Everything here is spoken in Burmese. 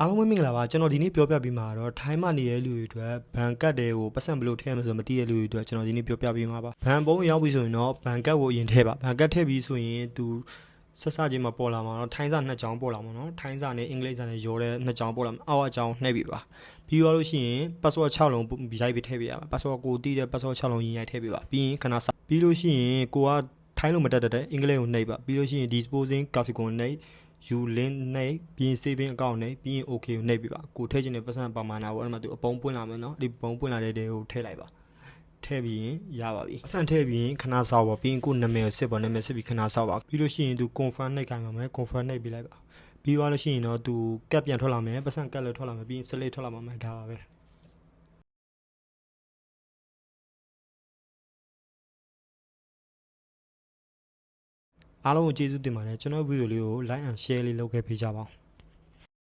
အားလုံးပဲမင်္ဂလာပါကျွန်တော်ဒီနေ့ပြောပြပေးမှာတော့ထိုင်းမှာနေတဲ့လူတွေအတွက်ဘန်ကတ်တွေကိုပတ်စံဘယ်လို့ထည့်ရမလဲဆိုတော့မသိတဲ့လူတွေအတွက်ကျွန်တော်ဒီနေ့ပြောပြပေးမှာပါဘန်ပုံးရောက်ပြီဆိုရင်တော့ဘန်ကတ်ကိုအရင်ထည့်ပါဘန်ကတ်ထည့်ပြီးဆိုရင်သူဆက်စချင်းမှာပေါ်လာမှာတော့ထိုင်းစာနှစ်ကြောင်းပေါ်လာမှာနော်ထိုင်းစာနဲ့အင်္ဂလိပ်စာနဲ့ရောတဲ့နှစ်ကြောင်းပေါ်လာမှာအောက်အကြောင်းနှိပ်ပြီပါပြီးတော့လို့ရှိရင် password 6လုံးရိုက်ပြီးထည့်ပေးရပါ password ကိုတည်တဲ့ password 6လုံးရင်ရိုက်ထည့်ပေးပါပြီးရင်ခဏစာပြီးလို့ရှိရင်ကိုကထိုင်းလို့မတက်တဲ့အင်္ဂလိပ်ကိုနှိပ်ပါပြီးလို့ရှိရင် disposing classic ကိုနှိပ် you link နဲ့ပြီးရင် saving account နဲ့ပြီးရင် okay ကိုနှိပ်ပြပါကိုထည့်ချင်တဲ့ပတ်စံပမာဏပေါ့အဲ့မှာသူအပုံးပွင့်လာမယ်နော်အဲ့ဒီပုံးပွင့်လာတဲ့တဲကိုထည့်လိုက်ပါထည့်ပြီးရင်ရပါပြီအဆန်ထည့်ပြီးရင်ခဏစောက်ပါပြီးရင်ကိုနာမည်ကိုစစ်ပါနာမည်စစ်ပြီးခဏစောက်ပါပြီးလို့ရှိရင်သူ confirm နှိပ်ခိုင်းပါမယ် confirm နှိပ်ပြီးလိုက်ပါပြီးသွားလို့ရှိရင်တော့သူကတ်ပြန်ထွက်လာမယ်ပတ်စံကတ်လည်းထွက်လာမယ်ပြီးရင် select ထွက်လာမှာမယ်ဒါပါပဲ အားလုံးကိုကျေးဇူးတင်ပါတယ်ကျွန်တော်ဗီဒီယိုလေးကို like and share လေးလုပ်ခဲ့ပေးကြပါဦး